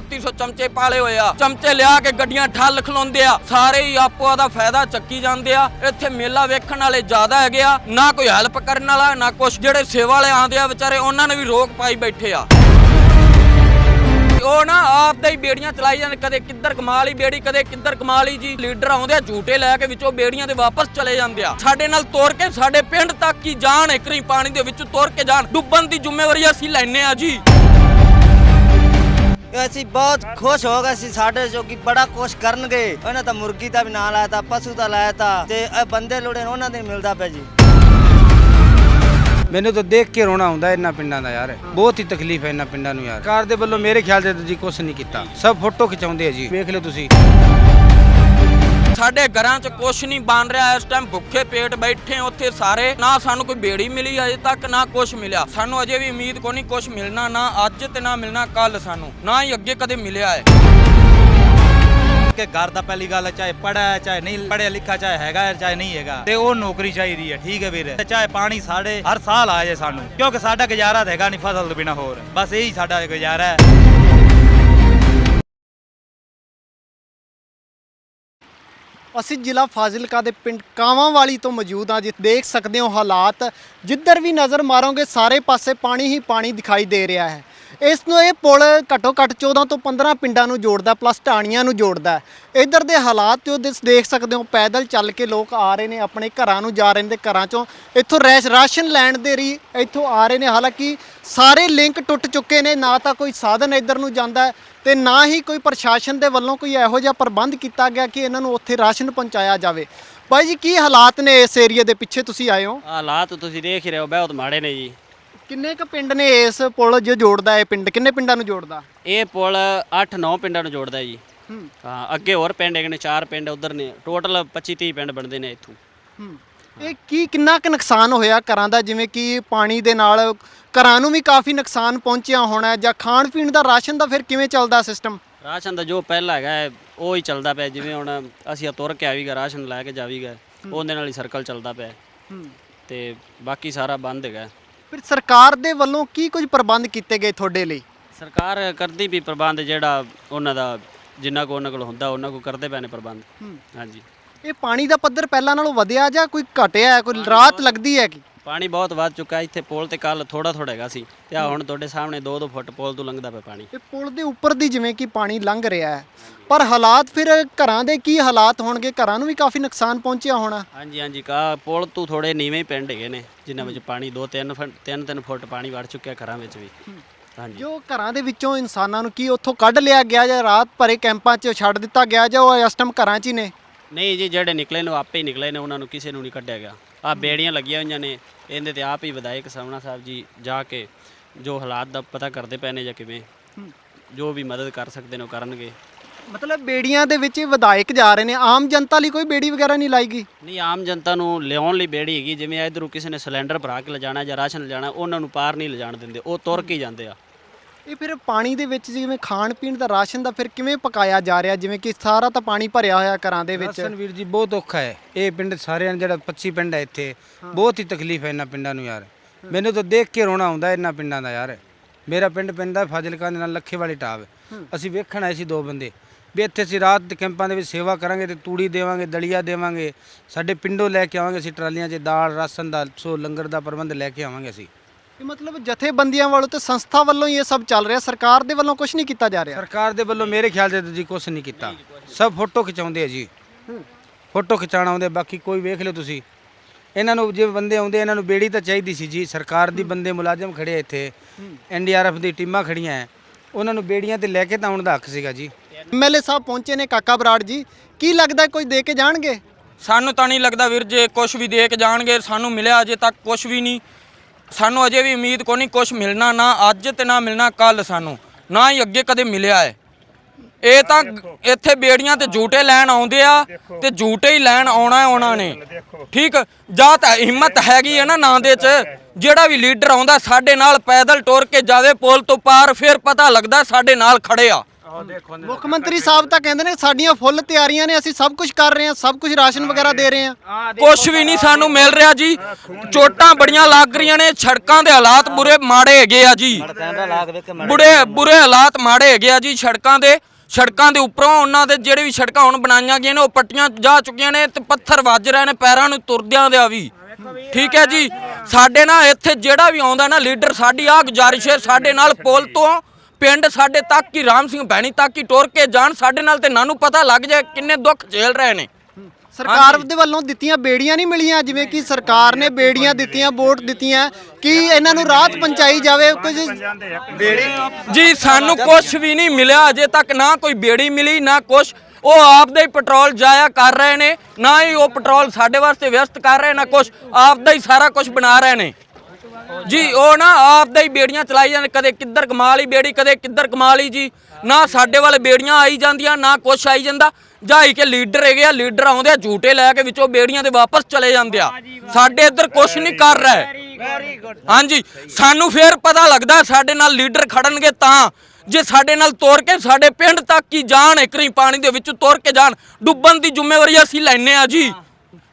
3600 ਚਮਚੇ ਪਾਲੇ ਹੋਏ ਆ। ਚਮਚੇ ਲਿਆ ਕੇ ਗੱਡੀਆਂ ਠੱਲ ਖਲੋਂਦੇ ਆ। ਸਾਰੇ ਹੀ ਆਪੋ ਦਾ ਫਾਇਦਾ ਚੱਕੀ ਜਾਂਦੇ ਆ। ਇੱਥੇ ਮੇਲਾ ਵੇਖਣ ਵਾਲੇ ਜ਼ਿਆਦਾ ਹੈਗੇ ਆ। ਨਾ ਕੋਈ ਹੈਲਪ ਕਰਨ ਵਾਲਾ, ਨਾ ਕੁਛ। ਜਿਹੜੇ ਸੇਵਾ ਵਾਲੇ ਆਉਂਦੇ ਆ ਵਿਚਾਰੇ, ਉਹਨਾਂ ਨੇ ਵੀ ਰੋਕ ਪਾਈ ਬੈਠੇ ਆ। ਉਹ ਨਾ ਆਪ ਦਾ ਹੀ ਬੇੜੀਆਂ ਚਲਾਈ ਜਾਂਦੇ। ਕਦੇ ਕਿੱਧਰ ਕਮਾਲ ਹੀ ਬੇੜੀ, ਕਦੇ ਕਿੱਧਰ ਕਮਾਲ ਹੀ ਜੀ। ਲੀਡਰ ਆਉਂਦੇ ਆ, ਝੂਟੇ ਲੈ ਕੇ ਵਿੱਚੋਂ ਬੇੜੀਆਂ ਦੇ ਵਾਪਸ ਚਲੇ ਜਾਂਦੇ ਆ। ਸਾਡੇ ਨਾਲ ਤੋਰ ਕੇ, ਸਾਡੇ ਪਿੰਡ ਤੱਕ ਹੀ ਜਾਣ ਇਕਰੀ ਪਾਣੀ ਦੇ ਵਿੱਚ ਤੋਰ ਕੇ ਜਾਣ। ਡੁੱਬਣ ਦੀ ਜ਼ਿੰਮੇਵਾਰੀ ਅਸੀਂ ਲੈਣੇ ਆ ਜੀ। ਅਸੀਂ ਬਹੁਤ ਖੁਸ਼ ਹੋ ਗਏ ਸੀ ਸਾਡੇ ਜੋ ਬੜਾ ਕੁਛ ਕਰਨਗੇ। ਉਹਨਾਂ ਤਾਂ ਮੁਰਗੀ ਦਾ ਵੀ ਨਾਂ ਲਾਇਆ ਤਾ, ਪਸ਼ੂ ਦਾ ਲਾਇਆ ਤਾ, ਤੇ ਇਹ ਬੰਦੇ ਲੋੜੇ ਨੂੰ ਉਹਨਾਂ ਦੇ ਮਿਲਦਾ ਪਿਆ ਜੀ। ਮੈਨੂੰ ਤਾਂ ਦੇਖ ਕੇ ਰੋਣਾ ਆਉਂਦਾ ਇਹਨਾਂ ਪਿੰਡਾਂ ਦਾ ਯਾਰ। ਬਹੁਤ ਹੀ ਤਕਲੀਫ ਹੈ ਇਹਨਾਂ ਪਿੰਡਾਂ ਨੂੰ ਯਾਰ। ਕਾਰ ਦੇ ਵੱਲੋਂ ਮੇਰੇ ਖਿਆਲ ਤੇ ਤਾਂ ਕੁਛ ਨਹੀਂ ਕੀਤਾ। ਸਭ ਫੋਟੋ ਖਿਚਾਉਂਦੇ ਆ ਜੀ। ਵੇਖ ਲਿਓ ਤੁਸੀਂ। ਸਾਡੇ ਘਰਾਂ 'ਚ ਕੁਛ ਨਹੀਂ ਬਣ ਰਿਹਾ। ਇਸ ਟਾਈਮ ਭੁੱਖੇ ਪੇਟ ਬੈਠੇ ਉੱਥੇ ਸਾਰੇ। ਨਾ ਸਾਨੂੰ ਕੋਈ ਬੇੜੀ ਮਿਲੀ ਅਜੇ ਤੱਕ ਨਾ ਕੁਛ ਮਿਲਿਆ। ਸਾਨੂੰ ਅਜੇ ਵੀ ਉਮੀਦ ਕੋਈ ਨਹੀਂ ਕੁਛ ਮਿਲਣਾ ਨਾ ਅੱਜ ਤੇ ਨਾ ਮਿਲਣਾ ਕੱਲ ਸਾਨੂੰ। ਨਾ ਹੀ ਅੱਗੇ ਕਦੇ ਮਿਲਿਆ ਹੈ। ਕਿ ਘਰ ਦਾ ਪਹਿਲੀ ਗੱਲ ਚਾਹੇ ਪੜਾ ਹੈ ਚਾਹੇ ਨਹੀਂ ਪੜਿਆ ਲਿਖਿਆ ਚਾਹੇ ਹੈਗਾ ਹੈ, ਚਾਹੇ ਨਹੀਂ ਹੈਗਾ। ਤੇ ਉਹ ਨੌਕਰੀ ਚਾਹੀਦੀ ਹੈ ਠੀਕ ਹੈ ਵੀਰ। ਚਾਹੇ ਪਾਣੀ ਸਾਡੇ ਹਰ ਸਾਲ ਆ ਜਾਏ ਸਾਨੂੰ। ਕਿਉਂਕਿ ਸਾਡਾ ਗੁਜ਼ਾਰਾ ਤਾਂ ਹੈਗਾ ਨਹੀਂ ਫਸਲ ਤੋਂ ਬਿਨਾ ਹੋਰ। ਬਸ ਇਹੀ ਸਾਡਾ ਗੁਜ਼ਾਰਾ ਹੈ। ਅਸੀਂ ਜ਼ਿਲ੍ਹਾ ਫਾਜ਼ਿਲਕਾ ਦੇ ਪਿੰਡ ਕਾਵਾਂਵਾਲੀ ਤੋਂ ਮੌਜੂਦ ਹਾਂ, ਜਿੱਥੇ ਦੇਖ ਸਕਦੇ ਹੋ ਹਾਲਾਤ। ਜਿੱਧਰ ਵੀ ਨਜ਼ਰ ਮਾਰੋਗੇ, ਸਾਰੇ ਪਾਸੇ ਪਾਣੀ ਹੀ ਪਾਣੀ ਦਿਖਾਈ ਦੇ ਰਿਹਾ ਹੈ। ਇਸ ਨੂੰ ਇਹ ਪੁਲ ਘੱਟੋ ਘੱਟ 14 ਤੋਂ 15 ਪਿੰਡਾਂ ਨੂੰ ਜੋੜਦਾ ਪਲੱਸ ਟਾਣੀਆਂ ਨੂੰ ਜੋੜਦਾ ਹੈ। ਇਧਰ ਦੇ ਹਾਲਾਤ ਤੇ ਦੇਖ ਸਕਦੇ ਹੋ, ਪੈਦਲ ਚੱਲ ਕੇ ਲੋਕ ਆ ਰਹੇ ਨੇ, ਆਪਣੇ ਘਰਾਂ ਨੂੰ ਜਾ ਰਹੇ ਨੇ, ਘਰਾਂ ਚੋਂ। ਇੱਥੋਂ ਰੈਸ਼, ਰਾਸ਼ਨ ਲੈਣ ਦੇ ਲਈ ਇੱਥੋਂ ਆ ਰਹੇ ਨੇ, ਹਾਲਾਂਕਿ ਸਾਰੇ ਲਿੰਕ ਟੁੱਟ ਚੁੱਕੇ ਨੇ, ਨਾ ਤਾਂ ਕੋਈ ਸਾਧਨ ਇੱਧਰ ਨੂੰ ਜਾਂਦਾ ਹੈ ਤੇ ਨਾ ਹੀ ਕੋਈ ਪ੍ਰਸ਼ਾਸਨ ਦੇ ਵੱਲੋਂ ਕੋਈ ਇਹੋ ਜਿਹਾ ਪ੍ਰਬੰਧ ਕੀਤਾ ਗਿਆ ਕਿ ਇਹਨਾਂ ਨੂੰ ਉੱਥੇ ਰਾਸ਼ਨ ਪਹੁੰਚਾਇਆ ਜਾਵੇ। ਬਾਈ ਜੀ, ਕੀ ਹਾਲਾਤ ਨੇ ਇਸ ਏਰੀਆ ਦੇ ਪਿੱਛੇ ਤੁਸੀਂ ਆਏ ਹੋ? ਹਾਲਾਤ ਤੁਸੀਂ ਦੇਖ ਹੀ ਰਹੇ ਹੋ, ਬਹੁਤ ਮਾੜੇ ਨੇ ਜੀ। ਕਿੰਨੇ ਕ ਪਿੰਡ ਨੇ ਇਸ ਪੁਲ ਜੋ ਜੋੜਦਾ ਹੈ ਪਿੰਡ? ਕਿੰਨੇ ਪਿੰਡਾਂ ਨੂੰ ਜੋੜਦਾ? ਇਹ ਪੁਲ 8-9 ਪਿੰਡਾਂ ਨੂੰ ਜੋੜਦਾ ਜੀ। ਹੂੰ। ਹਾਂ ਅੱਗੇ ਹੋਰ ਪਿੰਡ ਹੈਗੇ ਨੇ ਚਾਰ ਪਿੰਡ ਉਧਰ ਨੇ। ਟੋਟਲ 25-30 ਪਿੰਡ ਬਣਦੇ ਨੇ ਇੱਥੋਂ। ਹੂੰ। ਇਹ ਕੀ ਕਿੰਨਾ ਕੁ ਨੁਕਸਾਨ ਹੋਇਆ ਘਰਾਂ ਦਾ? ਜਿਵੇਂ ਕਿ ਪਾਣੀ ਦੇ ਨਾਲ ਘਰਾਂ ਨੂੰ ਵੀ ਕਾਫੀ ਨੁਕਸਾਨ ਪਹੁੰਚਿਆ ਹੋਣਾ ਜਾਂ ਖਾਣ ਪੀਣ ਦਾ ਰਾਸ਼ਨ ਦਾ ਫਿਰ ਕਿਵੇਂ ਚੱਲਦਾ ਸਿਸਟਮ ਰਾਸ਼ਨ ਦਾ ਜੋ ਪਹਿਲਾਂ ਹੈਗਾ ਹੈ, ਉਹ ਹੀ ਚੱਲਦਾ ਪਿਆ। ਜਿਵੇਂ ਹੁਣ ਅਸੀਂ ਤੁਰ ਕੇ ਆਵੀਗਾ ਰਾਸ਼ਨ ਲੈ ਕੇ ਜਾਵੀਗਾ ਉਹਦੇ ਨਾਲ ਹੀ ਸਰਕਲ ਚੱਲਦਾ ਪਿਆ। ਹੂੰ। ਤੇ ਬਾਕੀ ਸਾਰਾ ਬੰਦ ਹੈਗਾ। ਫਿਰ ਸਰਕਾਰ ਦੇ ਵੱਲੋਂ ਕੀ ਕੁਝ ਪ੍ਰਬੰਧ ਕੀਤੇ ਗਏ ਤੁਹਾਡੇ ਲਈ? ਸਰਕਾਰ ਕਰਦੀ ਵੀ ਪ੍ਰਬੰਧ ਜਿਹੜਾ ਉਹਨਾਂ ਦਾ ਜਿੰਨਾ ਕੋ ਉਹਨਾਂ ਕੋਲ ਹੁੰਦਾ ਉਹਨਾਂ ਕੋ ਕਰਦੇ ਪਏ ਨੇ ਪ੍ਰਬੰਧ। ਹਾਂਜੀ। ਇਹ ਪਾਣੀ ਦਾ ਪੱਧਰ ਪਹਿਲਾਂ ਨਾਲੋਂ ਵਧਿਆ ਜਾਂ ਕੋਈ ਘਟਿਆ ਹੈ? ਕੋਈ ਰਾਤ ਲੱਗਦੀ ਹੈ ਕਿ? ਪਾਣੀ ਬਹੁਤ ਵੱਧ ਚੁੱਕਾ ਇੱਥੇ ਪੁਲ ਤੇ ਕੱਲ ਥੋੜਾ ਥੋੜਾ ਹੈਗਾ ਸੀ ਤੇ ਆ ਹੁਣ ਤੁਹਾਡੇ ਸਾਹਮਣੇ 2-2 ਫੁੱਟ ਪੁਲ ਤੋਂ ਲੰਘਦਾ ਪਿਆ ਪਾਣੀ। ਇਹ ਪੁਲ ਦੇ ਉੱਪਰ ਦੀ ਜਿਵੇਂ ਕਿ ਪਾਣੀ ਲੰਘ ਰਿਹਾ ਹੈ ਪਰ ਹਾਲਾਤ ਫਿਰ ਘਰਾਂ ਦੇ ਕੀ ਹਾਲਾਤ ਹੋਣਗੇ? ਘਰਾਂ ਨੂੰ ਵੀ ਕਾਫੀ ਨੁਕਸਾਨ ਪਹੁੰਚਿਆ ਹੋਣਾ। ਹਾਂਜੀ ਹਾਂਜੀ ਕਾ ਪੁਲ ਤੋਂ ਥੋੜੇ ਨੀਵੇਂ ਪਿੰਡ ਹੈਗੇ ਨੇ ਜਿਨ੍ਹਾਂ ਵਿੱਚ ਪਾਣੀ 2-3 ਫੁੱਟ 3-3 ਫੁੱਟ ਪਾਣੀ ਵੜ ਚੁੱਕਿਆ ਘਰਾਂ ਵਿੱਚ ਵੀ। ਹਾਂਜੀ। ਜੋ ਘਰਾਂ ਦੇ ਵਿੱਚੋਂ ਇਨਸਾਨਾਂ ਨੂੰ ਕੀ ਉੱਥੋਂ ਕੱਢ ਲਿਆ ਗਿਆ ਜਾਂ ਰਾਤ ਭਰੇ ਕੈਂਪਾਂ 'ਚ ਛੱਡ ਦਿੱਤਾ ਗਿਆ ਜਾਂ ਉਹ ਇਸ ਟਾਈਮ ਘਰਾਂ 'ਚ ਹੀ ਨੇ? ਨਹੀਂ ਜੀ ਜਿਹੜੇ ਨਿਕਲੇ ਨੇ ਉਹ ਆਪੇ ਹੀ ਨਿਕਲੇ ਨੇ ਉਹਨਾਂ ਨੂੰ ਕਿਸੇ ਨੂੰ ਨਹੀਂ ਕੱਢਿਆ ਗਿਆ। ਆ ਬੇੜੀਆਂ ਲੱਗੀਆਂ ਹੋਈਆਂ ਨੇ ਇਹਦੇ ਤੇ ਆਪ ਹੀ ਵਿਧਾਇਕ ਸਾਹਮਣਾ ਸਾਹਿਬ ਜੀ ਜਾ ਕੇ ਜੋ ਹਾਲਾਤ ਦਾ ਪਤਾ ਕਰਦੇ ਪਏ ਨੇ ਜਾਂ ਕਿਵੇਂ ਜੋ ਵੀ ਮਦਦ ਕਰ ਸਕਦੇ ਨੇ ਉਹ ਕਰਨਗੇ। ਮਤਲਬ ਬੇੜੀਆਂ ਦੇ ਵਿੱਚ ਵਿਧਾਇਕ ਜਾ ਰਹੇ ਨੇ ਆਮ ਜਨਤਾ ਲਈ ਕੋਈ ਬੇੜੀ ਵਗੈਰਾ ਨਹੀਂ ਲਾਈ ਗਈ ਨਹੀਂ ਆਮ ਜਨਤਾ ਨੂੰ ਲਿਆਉਣ ਲਈ ਬੇੜੀ ਹੈਗੀ ਜਿਵੇਂ ਇਧਰੋਂ ਕਿਸੇ ਨੇ ਸਿਲੰਡਰ ਭਰਾ ਕੇ ਲਿਜਾਣਾ ਜਾਂ ਰਾਸ਼ਨ ਲਿਜਾਣਾ ਉਹਨਾਂ ਨੂੰ ਪਾਰ ਨਹੀਂ ਲਿਜਾਣ ਦਿੰਦੇ ਉਹ ਤੁਰ ਕੇ ਜਾਂਦੇ ਆ। ਇਹ ਫਿਰ ਪਾਣੀ ਦੇ ਵਿੱਚ ਜਿਵੇਂ ਖਾਣ ਪੀਣ ਦਾ ਰਾਸ਼ਨ ਦਾ ਫਿਰ ਕਿਵੇਂ ਪਕਾਇਆ ਜਾ ਰਿਹਾ? ਜਿਵੇਂ ਕਿ ਸਾਰਾ ਤਾਂ ਪਾਣੀ ਭਰਿਆ ਹੋਇਆ ਘਰਾਂ ਦੇ ਵਿੱਚ। ਰਾਸ਼ਨ ਵੀਰ ਜੀ ਬਹੁਤ ਔਖਾ ਹੈ। ਇਹ ਪਿੰਡ ਸਾਰਿਆਂ ਨੂੰ ਜਿਹੜਾ 25 ਪਿੰਡ ਹੈ ਇੱਥੇ ਬਹੁਤ ਹੀ ਤਕਲੀਫ ਹੈ ਇਹਨਾਂ ਪਿੰਡਾਂ ਨੂੰ ਯਾਰ। ਮੈਨੂੰ ਤਾਂ ਦੇਖ ਕੇ ਰੋਣਾ ਆਉਂਦਾ ਇਹਨਾਂ ਪਿੰਡਾਂ ਦਾ ਯਾਰ। ਮੇਰਾ ਪਿੰਡ ਪੈਂਦਾ ਫਾਜ਼ਿਲਕਾ ਦੇ ਨਾਲ ਲੱਖੇ ਵਾਲੀ ਟਾਪ ਅਸੀਂ ਵੇਖਣ ਆਏ ਸੀ ਦੋ ਬੰਦੇ। ਵੀ ਇੱਥੇ ਅਸੀਂ ਰਾਤ ਦੇ ਕੈਂਪਾਂ ਦੇ ਵਿੱਚ ਸੇਵਾ ਕਰਾਂਗੇ ਤੇ ਤੂੜੀ ਦੇਵਾਂਗੇ ਦਲੀਆ ਦੇਵਾਂਗੇ। ਸਾਡੇ ਪਿੰਡੋਂ ਲੈ ਕੇ ਆਵਾਂਗੇ ਅਸੀਂ ਟਰਾਲੀਆਂ 'ਚ ਦਾਲ ਰਾਸ਼ਨ ਦਾ ਸੋ ਲੰਗਰ ਦਾ ਪ੍ਰਬੰਧ ਲੈ ਕੇ ਆਵਾਂਗੇ ਅਸੀਂ। ਇਹ ਮਤਲਬ ਜਥੇਬੰਦੀਆਂ ਵੱਲੋਂ ਤੇ ਸੰਸਥਾ ਵੱਲੋਂ ਹੀ ਇਹ ਸਭ ਚੱਲ ਰਿਹਾ ਸਰਕਾਰ ਦੇ ਵੱਲੋਂ ਕੁਝ ਨਹੀਂ ਕੀਤਾ ਜਾ ਰਿਹਾ? ਸਰਕਾਰ ਦੇ ਵੱਲੋਂ ਮੇਰੇ ਖਿਆਲ ਤਾਂ ਜੀ ਕੁਛ ਨਹੀਂ ਕੀਤਾ। ਸਭ ਫੋਟੋ ਖਿਚਾਉਂਦੇ ਆ ਜੀ। ਫੋਟੋ ਖਿਚਾਉਣ ਆਉਂਦੇ ਬਾਕੀ ਕੋਈ ਵੇਖ ਲਿਓ ਤੁਸੀਂ। ਇਹਨਾਂ ਨੂੰ ਜੇ ਬੰਦੇ ਆਉਂਦੇ ਇਹਨਾਂ ਨੂੰ ਬੇੜੀ ਤਾਂ ਚਾਹੀਦੀ ਸੀ ਜੀ। ਸਰਕਾਰ ਦੀ ਬੰਦੇ ਮੁਲਾਜ਼ਮ ਖੜੇ ਆ ਇੱਥੇ। ਐਨਡੀਆਰਐਫ ਦੀ ਟੀਮਾਂ ਖੜੀਆਂ ਐ। ਉਹਨਾਂ ਨੂੰ ਬੇੜੀਆਂ ਤੇ ਲੈ ਕੇ ਤਾਂ ਆਉਣ ਦਾ ਹੱਕ ਸੀਗਾ ਜੀ। ਐਮਐਲਏ ਸਾਹਿਬ ਪਹੁੰਚੇ ਨੇ ਕਾਕਾ ਬਰਾੜ ਜੀ। ਕੀ ਲੱਗਦਾ ਕੋਈ ਦੇ ਕੇ ਜਾਣਗੇ? ਸਾਨੂੰ ਤਾਂ ਨਹੀਂ ਲੱਗਦਾ ਵੀਰ ਜੇ ਕੁਝ ਵੀ ਦੇ ਕੇ ਜਾਣਗੇ ਸਾਨੂੰ ਮਿਲਿਆ ਅਜੇ ਤੱਕ ਕੁਝ ਵੀ ਨਹੀਂ। ਸਾਨੂੰ ਅਜੇ ਵੀ ਉਮੀਦ ਕੋਈ ਨਹੀਂ ਕੁਝ ਮਿਲਣਾ ਨਾ ਅੱਜ ਤੇ ਨਾ ਮਿਲਣਾ ਕੱਲ ਸਾਨੂੰ ਨਾ ਹੀ ਅੱਗੇ ਕਦੇ ਮਿਲਿਆ ਹੈ। ਇਹ ਤਾਂ ਇੱਥੇ ਬੇੜੀਆਂ ਤੇ ਝੂਟੇ ਲੈਣ ਆਉਂਦੇ ਆ ਤੇ ਝੂਟੇ ਹੀ ਲੈਣ ਆਉਣਾ ਹੈ ਉਹਨਾਂ ਨੇ। ਠੀਕ ਜਾਂ ਤਾਂ ਹਿੰਮਤ ਹੈਗੀ ਹੈ ਨਾ ਨਾਂ ਦੇ ਚ ਜਿਹੜਾ ਵੀ ਲੀਡਰ ਆਉਂਦਾ ਸਾਡੇ ਨਾਲ ਪੈਦਲ ਟੁਰ ਕੇ ਜਾਵੇ ਪੁਲ ਤੋਂ ਪਾਰ ਫਿਰ ਪਤਾ ਲੱਗਦਾ ਸਾਡੇ ਨਾਲ ਖੜੇ ਆ। ਮੁੱਖ ਮੰਤਰੀ ਸਾਹਿਬ ਤਾਂ ਕਹਿੰਦੇ ਨੇ ਸਾਡੀਆਂ ਫੁੱਲ ਤਿਆਰੀਆਂ ਨੇ ਅਸੀਂ ਸਭ ਕੁਝ ਕਰ ਰਹੇ ਹਾਂ ਸਭ ਕੁਝ ਰਾਸ਼ਨ ਵਗੈਰਾ ਦੇ ਰਹੇ ਹਾਂ। ਕੁਛ ਵੀ ਨਹੀਂ ਸਾਨੂੰ ਮਿਲ ਰਿਹਾ ਜੀ। ਚੋਟਾਂ ਬੜੀਆਂ ਲੱਗ ਰਹੀਆਂ ਨੇ ਸੜਕਾਂ ਦੇ ਹਾਲਾਤ ਬੁਰੇ ਮਾੜੇ ਹੈਗੇ ਆ ਜੀ। ਬੁਰੇ ਬੁਰੇ ਹਾਲਾਤ ਮਾੜੇ ਹੈਗੇ ਆ ਜੀ ਸੜਕਾਂ ਦੇ। ਸੜਕਾਂ ਦੇ ਉੱਪਰੋਂ ਉਹਨਾਂ ਦੇ ਜਿਹੜੇ ਵੀ ਸੜਕਾਂ ਹੁਣ ਬਣਾਈਆਂ ਗਈਆਂ ਨੇ ਉਹ ਪੱਟੀਆਂ ਜਾ ਚੁੱਕੀਆਂ ਨੇ ਤੇ ਪੱਥਰ ਵੱਜ ਰਹੇ ਨੇ ਪੈਰਾਂ ਨੂੰ ਤੁਰਦਿਆਂ ਦੇ ਵੀ। ਠੀਕ ਹੈ ਜੀ। ਸਾਡੇ ਨਾਲ ਇੱਥੇ ਜਿਹੜਾ ਵੀ ਆਉਂਦਾ ਨਾ ਲੀਡਰ ਸਾਡੀ ਆ ਗੁਜ਼ਾਰਿਸ਼ ਹੈ ਸਾਡੇ ਨਾਲ ਪੁਲ ਤੋਂ ਪਿੰਡ ਸਾਡੇ ਤੱਕ ਹੀ ਰਾਮ ਸਿੰਘ ਭੈਣੀ ਤੱਕ ਹੀ ਟੁਰ ਕੇ ਜਾਣ ਸਾਡੇ ਨਾਲ ਤੇ ਨਾਨੂੰ ਪਤਾ ਲੱਗ ਜਾਏ ਕਿੰਨੇ ਦੁੱਖ ਝੇਲ ਰਹੇ ਨੇ। ਸਰਕਾਰ ਦੇ ਵੱਲੋਂ ਦਿੱਤੀਆਂ ਬੇੜੀਆਂ ਨਹੀਂ ਮਿਲੀਆਂ ਜਿਵੇਂ ਕਿ ਸਰਕਾਰ ਨੇ ਬੇੜੀਆਂ ਦਿੱਤੀਆਂ ਵੋਟ ਦਿੱਤੀਆਂ ਕਿ ਇਹਨਾਂ ਨੂੰ ਰਾਹਤ ਪਹੁੰਚਾਈ ਜਾਵੇ ਕੁਝ ਜੀ ਸਾਨੂੰ ਕੁਝ ਵੀ ਨਹੀਂ ਮਿਲਿਆ ਅਜੇ ਤੱਕ ਨਾ ਕੋਈ ਬੇੜੀ ਮਿਲੀ ਨਾ ਕੁਝ ਉਹ ਆਪਦਾ ਹੀ ਪੈਟਰੋਲ ਜਾਇਆ ਕਰ ਰਹੇ ਨੇ ਨਾ ਹੀ ਉਹ ਪੈਟਰੋਲ ਸਾਡੇ ਵਾਸਤੇ ਵਿਅਸਤ ਕਰ ਰਹੇ ਨਾ ਕੁਝ ਆਪਦਾ ਹੀ ਸਾਰਾ ਕੁਝ ਬਣਾ ਰਹੇ ਨੇ। ਜੀ ਉਹ ਨਾ ਆਪਦਾ ਹੀ ਬੇੜੀਆਂ ਚਲਾਈ ਜਾਂਦੇ ਕਦੇ ਕਿੱਧਰ ਕਮਾ ਲਈ ਬੇੜੀ ਕਦੇ ਕਿੱਧਰ ਕਮਾ ਲਈ ਜੀ। ਨਾ ਸਾਡੇ ਵੱਲ ਬੇੜੀਆਂ ਆਈ ਜਾਂਦੀਆਂ ਨਾ ਕੁਛ ਆਈ ਜਾਂਦਾ। ਜਾਈ ਕੇ ਲੀਡਰ ਹੈਗੇ ਆ ਲੀਡਰ ਆਉਂਦੇ ਆ ਝੂਟੇ ਲੈ ਕੇ ਵਿੱਚੋਂ ਬੇੜੀਆਂ ਦੇ ਵਾਪਸ ਚਲੇ ਜਾਂਦੇ ਆ। ਸਾਡੇ ਇੱਧਰ ਕੁਛ ਨਹੀਂ ਕਰ ਰਿਹਾ ਹਾਂਜੀ ਸਾਨੂੰ ਫੇਰ ਪਤਾ ਲੱਗਦਾ ਸਾਡੇ ਨਾਲ ਲੀਡਰ ਖੜਨਗੇ ਤਾਂ। ਜੇ ਸਾਡੇ ਨਾਲ ਤੋਰ ਕੇ ਸਾਡੇ ਪਿੰਡ ਤੱਕ ਹੀ ਜਾਣ ਇਕਰੀ ਪਾਣੀ ਦੇ ਵਿੱਚ ਤੋਰ ਕੇ ਜਾਣ ਡੁੱਬਣ ਦੀ ਜ਼ਿੰਮੇਵਾਰੀ ਅਸੀਂ ਲੈਨੇ ਆ ਜੀ।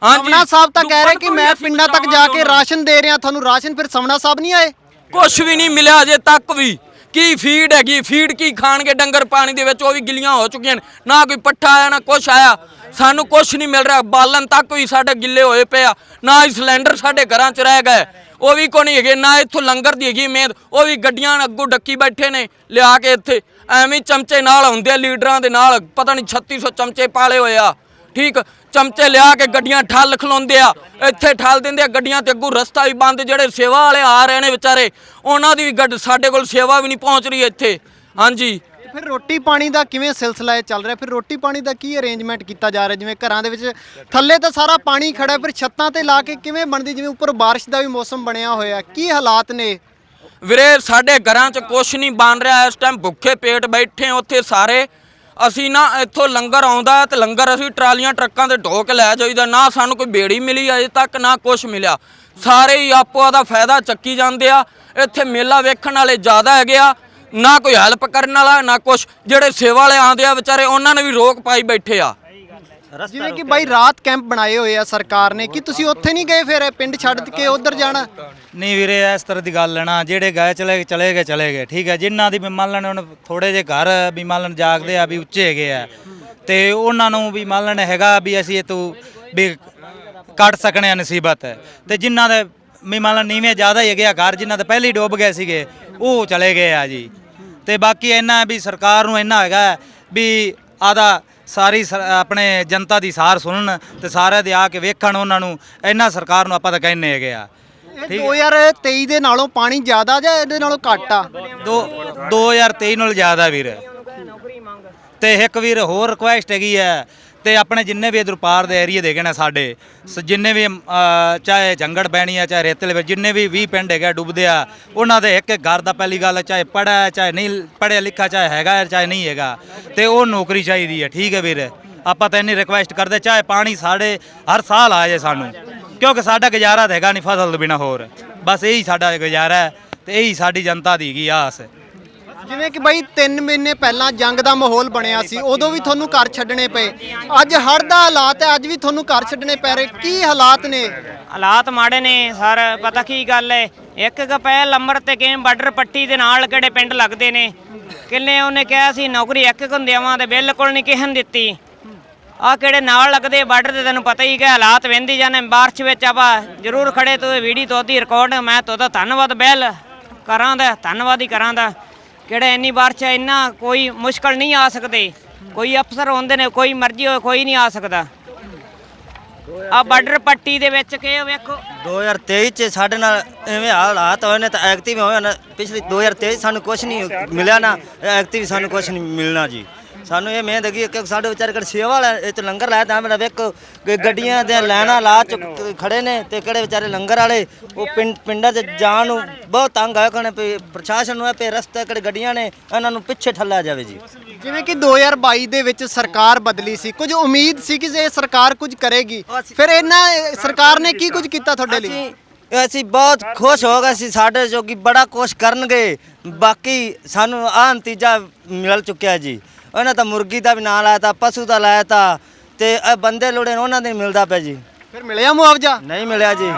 ਸਮਣਾ ਸਾਹਿਬ ਤਾਂ ਕਹਿ ਰਹੇ ਕਿ ਮੈਂ ਪਿੰਡਾਂ ਤੱਕ ਜਾ ਕੇ ਰਾਸ਼ਨ ਦੇ ਰਿਹਾ ਤੁਹਾਨੂੰ ਰਾਸ਼ਨ ਫਿਰ ਸਮਣਾ ਸਾਹਿਬ ਨਹੀਂ ਆਏ? ਕੁਛ ਵੀ ਨਹੀਂ ਮਿਲਿਆ ਅਜੇ ਤੱਕ ਵੀ। ਕੀ ਫੀਡ ਹੈਗੀ? ਫੀਡ ਕੀ ਖਾਣਗੇ? ਡੰਗਰ ਪਾਣੀ ਦੇ ਵਿੱਚ ਉਹ ਵੀ ਗਿੱਲੀਆਂ ਹੋ ਚੁੱਕੀਆਂ ਨੇ। ਨਾ ਕੋਈ ਪੱਠਾ ਆਇਆ ਨਾ ਕੁਛ ਆਇਆ। ਸਾਨੂੰ ਕੁਛ ਨਹੀਂ ਮਿਲ ਰਿਹਾ। ਬਾਲਣ ਤੱਕ ਵੀ ਸਾਡੇ ਗਿੱਲੇ ਹੋਏ ਪਏ ਆ। ਨਾ ਹੀ ਸਿਲੰਡਰ ਸਾਡੇ ਘਰਾਂ 'ਚ ਰਹਿ ਗਏ। ਉਹ ਵੀ ਕੋਈ ਨਹੀਂ ਹੈਗੇ ਨਾ ਇੱਥੋਂ ਲੰਗਰ ਦੀ ਹੈਗੀ ਮੇਦ ਉਹ ਵੀ ਗੱਡੀਆਂ ਅੱਗੋਂ ਡੱਕੀ ਬੈਠੇ ਨੇ ਲਿਆ ਕੇ ਇੱਥੇ। ਐਵੇਂ ਚਮਚੇ ਨਾਲ ਹੁੰਦੇ ਆ ਲੀਡਰਾਂ ਦੇ ਨਾਲ। ਪਤਾ ਨਹੀਂ 3600 ਚਮਚੇ ਪਾਲੇ ਹੋਏ ਆ। ਠੀਕ ਚਮਚੇ ਲਿਆ ਕੇ ਗੱਡੀਆਂ ਠੱਲ ਖਲੋਂਦੇ ਆ ਇੱਥੇ ਠੱਲ ਦਿੰਦੇ ਆ ਗੱਡੀਆਂ ਤੇ ਅੱਗੋਂ ਰਸਤਾ ਵੀ ਬੰਦ ਜਿਹੜੇ ਸੇਵਾ ਵਾਲੇ ਆ ਰਹੇ ਨੇ ਵਿਚਾਰੇ ਉਹਨਾਂ ਦੀ ਵੀ ਗੱਡ ਸਾਡੇ ਕੋਲ ਸੇਵਾ ਵੀ ਨਹੀਂ ਪਹੁੰਚ ਰਹੀ ਇੱਥੇ। ਹਾਂਜੀ। ਫਿਰ ਰੋਟੀ ਪਾਣੀ ਦਾ ਕਿਵੇਂ ਸਿਲਸਿਲਾ ਇਹ ਚੱਲ ਰਿਹਾ? ਫਿਰ ਰੋਟੀ ਪਾਣੀ ਦਾ ਕੀ ਅਰੇਂਜਮੈਂਟ ਕੀਤਾ ਜਾ ਰਿਹਾ? ਜਿਵੇਂ ਘਰਾਂ ਦੇ ਵਿੱਚ ਥੱਲੇ ਤਾਂ ਸਾਰਾ ਪਾਣੀ ਖੜਾ ਫਿਰ ਛੱਤਾਂ ਤੇ ਲਾ ਕੇ ਕਿਵੇਂ ਬਣਦੀ? ਜਿਵੇਂ ਉੱਪਰ ਬਾਰਿਸ਼ ਦਾ ਵੀ ਮੌਸਮ ਬਣਿਆ ਹੋਇਆ ਕੀ ਹਾਲਾਤ ਨੇ? ਵੀਰੇ ਸਾਡੇ ਘਰਾਂ 'ਚ ਕੁਛ ਨਹੀਂ ਬਣ ਰਿਹਾ ਇਸ ਟਾਈਮ ਭੁੱਖੇ ਪੇਟ ਬੈਠੇ ਉੱਥੇ ਸਾਰੇ ਅਸੀਂ ਨਾ ਇੱਥੋਂ ਲੰਗਰ ਆਉਂਦਾ ਤੇ ਲੰਗਰ ਅਸੀਂ ਟਰਾਲੀਆਂ ਟਰੱਕਾਂ ਤੇ ਢੋ ਕੇ ਲੈ ਜਾਈਦਾ, ਨਾ ਸਾਨੂੰ ਕੋਈ ਬੇੜੀ ਮਿਲੀ ਅਜੇ ਤੱਕ, ਨਾ ਕੁਛ ਮਿਲਿਆ। ਸਾਰੇ ਹੀ ਆਪੋ ਦਾ ਫਾਇਦਾ ਚੱਕੀ ਜਾਂਦੇ ਆ। ਇੱਥੇ ਮੇਲਾ ਵੇਖਣ ਵਾਲੇ ਜ਼ਿਆਦਾ ਹੈਗੇ ਆ। ਨਾ ਕੋਈ ਹੈਲਪ ਕਰਨ ਵਾਲਾ, ਨਾ ਕੁਛ। ਜਿਹੜੇ ਸੇਵਾ ਵਾਲੇ ਆਉਂਦੇ ਆ ਵਿਚਾਰੇ, ਉਹਨਾਂ ਨੇ ਵੀ ਰੋਕ ਪਾਈ ਬੈਠੇ ਆ। ਜਿਵੇਂ ਕਿ ਬਾਈ ਰਾਤ ਕੈਂਪ ਬਣਾਏ ਹੋਏ ਆ ਸਰਕਾਰ ਨੇ ਕੀ ਤੁਸੀਂ ਉੱਥੇ ਨਹੀਂ ਗਏ ਫਿਰ? ਪਿੰਡ ਛੱਡ ਕੇ ਉਧਰ ਜਾਣਾ? ਨਹੀਂ ਵੀਰੇ ਇਸ ਤਰ੍ਹਾਂ ਦੀ ਗੱਲ ਹੈ ਨਾ। ਜਿਹੜੇ ਗਏ ਚਲੇ ਗਏ ਚਲੇ ਗਏ ਚਲੇ ਗਏ। ਠੀਕ ਹੈ ਜਿਨ੍ਹਾਂ ਦੀ ਵੀ ਮੰਨ ਲੈਣ ਹੁਣ ਥੋੜੇ ਜਿਹੇ ਘਰ ਵੀ ਮੰਨ ਲੈਣ ਜਾਗਦੇ ਆ ਵੀ ਉੱਚੇ ਹੈਗੇ ਆ। ਤੇ ਉਹਨਾਂ ਨੂੰ ਵੀ ਮੰਨ ਲੈਣ ਹੈਗਾ ਵੀ ਅਸੀਂ ਇਹ ਤੋਂ ਵੀ ਕੱਢ ਸਕਣੇ ਆ ਨਸੀਬਤ। ਤੇ ਜਿਨ੍ਹਾਂ ਦੇ ਵੀ ਮੰਨ ਲੈਣ ਨੀਵੇਂ ਜ਼ਿਆਦਾ ਹੀ ਹੈਗੇ ਆ ਘਰ ਜਿਨ੍ਹਾਂ ਦੇ ਪਹਿਲੇ ਹੀ ਡੁੱਬ ਗਏ ਸੀਗੇ ਉਹ ਚਲੇ ਗਏ ਆ ਜੀ। ਤੇ ਬਾਕੀ ਇੰਨਾ ਵੀ ਸਰਕਾਰ ਨੂੰ ਇੰਨਾ ਹੈਗਾ ਵੀ ਆਦਾ ਸਾਰੀ ਸਰ- ਆਪਣੇ ਜਨਤਾ ਦੀ ਸਾਰ ਸੁਣਨ ਤੇ ਸਾਰਿਆਂ ਦੇ ਆ ਕੇ ਵੇਖਣ ਉਹਨਾਂ ਨੂੰ ਇੰਨਾ ਸਰਕਾਰ ਨੂੰ ਆਪਾਂ ਤਾਂ ਕਹਿੰਨੇ ਹੈਗੇ ਆ। ਇਹ 2023 ਦੇ ਨਾਲੋਂ ਪਾਣੀ ਜ਼ਿਆਦਾ ਜਾਂ ਇਹਦੇ ਨਾਲੋਂ ਘੱਟ ਆ? ਦੋ 2023 ਨਾਲ ਜ਼ਿਆਦਾ ਵੀਰ। ਤੇ ਇੱਕ ਵੀਰ ਹੋਰ ਰਿਕੁਐਸਟ ਹੈਗੀ ਹੈ ਤੇ ਆਪਣੇ ਜਿੰਨੇ ਵੀ ਇਧਰ ਪਾਰ ਦੇ ਏਰੀਆ ਦੇਗੇ ਨਾ ਸਾਡੇ ਸ- ਜਿੰਨੇ ਵੀ ਅਮ, ਅ, ਚਾਹੇ ਜੰਗੜ ਬੈਣੀ ਆ ਚਾਹੇ ਰੇਤਲੇ ਵਿੱਚ ਜਿੰਨੇ ਵੀ 20 ਪਿੰਡ ਹੈਗੇ ਆ ਡੁੱਬਦੇ ਆ ਉਹਨਾਂ ਦੇ ਇੱਕ ਇੱਕ ਘਰ ਦਾ ਪਹਿਲੀ ਗੱਲ ਹੈ, ਚਾਹੇ ਪੜ੍ਹਾ ਹੈ ਚਾਹੇ ਨਹੀਂ ਪੜ੍ਹਿਆ ਲਿਖਿਆ ਚਾਹੇ ਹੈਗਾ ਹੈ, ਚਾਹੇ ਨਹੀਂ ਹੈਗਾ ਤੇ ਉਹ ਨੌਕਰੀ ਚਾਹੀਦੀ ਹੈ ਠੀਕ ਹੈ ਵੀਰ। ਆਪਾਂ ਤਾਂ ਇੰਨੀ ਰਿਕੁਐਸਟ ਕਰਦੇ ਚਾਹੇ ਪਾਣੀ ਸਾਡੇ ਹਰ ਸਾਲ ਆ ਜਾਏ ਸਾਨੂੰ ਕਿਉਂਕਿ ਸਾਡਾ ਗੁਜ਼ਾਰਾ ਤਾਂ ਹੈਗਾ ਨਹੀਂ ਫਸਲ ਤੋਂ ਬਿਨਾ ਹੋਰ। ਬਸ ਇਹੀ ਸਾਡਾ ਗੁਜ਼ਾਰਾ ਹੈ ਤੇ ਇਹੀ ਸਾਡੀ ਜਨਤਾ ਦੀ ਹੈਗੀ ਆਸ। ਜਿਵੇਂ ਕਿ ਬਾਈ 3 ਮਹੀਨੇ ਪਹਿਲਾਂ ਜੰਗ ਦਾ ਮਾਹੌਲ ਬਣਿਆ ਸੀ, ਉਦੋਂ ਵੀ ਤੁਹਾਨੂੰ ਘਰ ਛੱਡਣੇ ਪਏ। ਅੱਜ ਹੜ੍ਹ ਦਾ ਹਾਲਾਤ ਹੈ, ਅੱਜ ਵੀ ਤੁਹਾਨੂੰ ਘਰ ਛੱਡਣੇ ਪੈ ਰਹੇ। ਕੀ ਹਾਲਾਤ ਨੇ? ਹਾਲਾਤ ਮਾੜੇ ਨੇ ਸਰ, ਪਤਾ ਕੀ ਗੱਲ ਹੈ? ਇੱਕ ਕਪੈਲ ਲੰਬਰ ਤੇ ਕਿਵੇਂ ਬਾਰਡਰ ਪੱਟੀ ਦੇ ਨਾਲ ਕਿਹੜੇ ਪਿੰਡ ਲੱਗਦੇ ਨੇ? ਕਿੰਨੇ ਉਹਨੇ ਕਿਹਾ ਸੀ, ਨੌਕਰੀ ਇੱਕ ਇੱਕ ਹੁੰਦਿਆਵਾਂ ਤੇ ਬਿਲਕੁਲ ਨਹੀਂ ਕਿਹਨ ਦਿੱਤੀ। ਆ ਕਿਹੜੇ ਨਾਲ ਲੱਗਦੇ ਬਾਰਡਰ ਤੇ ਤੈਨੂੰ ਪਤਾ ਹੀ ਕਿ ਹਾਲਾਤ ਵਹਿੰਦੀ ਜਾਣੇ ਬਾਰਿਸ਼ ਵਿੱਚ ਆਪਾਂ ਜ਼ਰੂਰ ਖੜੇ ਤੂੰ ਵੀਡੀਓ ਤੋਂ ਦੀ ਰਿਕਾਰਡ ਮੈਂ ਤੁਹਾਡਾ ਧੰਨਵਾਦ ਬਹਿਲ ਕਰਾਂ ਦਾ, ਧੰਨਵਾਦ ਹੀ ਕਰਾਂ ਦਾ। ਕਿਹੜੇ ਇੰਨੀ ਬਾਰਿਸ਼ ਹੈ, ਇੰਨਾ ਕੋਈ ਮੁਸ਼ਕਲ ਨਹੀਂ ਆ ਸਕਦੇ। ਕੋਈ ਅਫਸਰ ਹੁੰਦੇ ਨੇ, ਕੋਈ ਮਰਜ਼ੀ ਹੋਵੇ ਕੋਈ ਨਹੀਂ ਆ ਸਕਦਾ। ਆ ਬਾਰਡਰ ਪੱਟੀ ਦੇ ਵਿੱਚ ਕਿ ਵੇਖੋ। 2023 ਚ ਸਾਡੇ ਨਾਲ ਐਵੇਂ ਹਾਲਾਤ ਹੋਏ ਨੇ ਤਾਂ ਐਕਟਿਵ ਹੋਏ ਨਾ। ਪਿਛਲੇ 2023 ਸਾਨੂੰ ਕੁਝ ਨਹੀਂ ਮਿਲਿਆ ਨਾ ਐਕਟਿਵ ਸਾਨੂੰ ਕੁਝ ਨਹੀਂ ਮਿਲਣਾ ਜੀ। ਸਾਨੂੰ ਇਹ ਮਿਹਨਤ ਹੈਗੀ ਕਿ ਸਾਡੇ ਵਿਚਾਰੇ ਕੋਲ ਸੇਵਾ ਵਾਲਾ ਇਹ ਚ ਲੰਗਰ ਲਾਇਆ ਤਾਂ ਮੇਰਾ ਵੇਖੋ ਕਿ ਗੱਡੀਆਂ ਦੇ ਲਾਈਨਾਂ ਲਾ ਚੁੱਕ ਖੜੇ ਨੇ ਤੇ ਕਿਹੜੇ ਵਿਚਾਰੇ ਲੰਗਰ ਵਾਲੇ ਉਹ ਪਿੰਡ ਪਿੰਡਾਂ 'ਚ ਜਾਣ ਨੂੰ ਬਹੁਤ ਤੰਗ ਆਏ ਕਹਣੇ ਪ੍ਰਸ਼ਾਸਨ ਨੂੰ ਪੇ ਰਸਤੇ ਕਿਹੜੇ ਗੱਡੀਆਂ ਨੇ ਇਹਨਾਂ ਨੂੰ ਪਿੱਛੇ ਠੱਲਾ ਜਾਵੇ ਜੀ। ਜਿਵੇਂ ਕਿ 2022 ਦੇ ਵਿੱਚ ਸਰਕਾਰ ਬਦਲੀ ਸੀ ਕੁਝ ਉਮੀਦ ਸੀ ਕਿ ਇਹ ਸਰਕਾਰ ਕੁਝ ਕਰੇਗੀ ਫਿਰ ਇਹਨਾਂ ਸਰਕਾਰ ਨੇ ਕੀ ਕੁਝ ਕੀਤਾ ਤੁਹਾਡੇ ਲਈ? ਅਸੀਂ ਬਹੁਤ ਖੁਸ਼ ਹੋ ਗਏ ਸੀ ਸਾਡੇ ਜੋਗੀ ਬੜਾ ਕੁਛ ਕਰਨਗੇ ਬਾਕੀ ਸਾਨੂੰ ਆਹ ਨਤੀਜਾ ਮਿਲ ਚੁੱਕਿਆ ਜੀ। ਉਹਨਾਂ ਤਾਂ ਮੁਰਗੀ ਦਾ ਵੀ ਨਾਂ ਲਾਇਆ ਤਾ ਪਸ਼ੂ ਦਾ ਲਾਇਆ ਤਾ ਤੇ ਇਹ ਬੰਦੇ ਲੋੜੇ ਉਹਨਾਂ ਦੇ ਮਿਲਦਾ ਪਿਆ ਜੀ। ਫਿਰ ਮਿਲਿਆ ਮੁਆਵਜ਼ਾ? ਨਹੀਂ ਮਿਲਿਆ ਜੀ।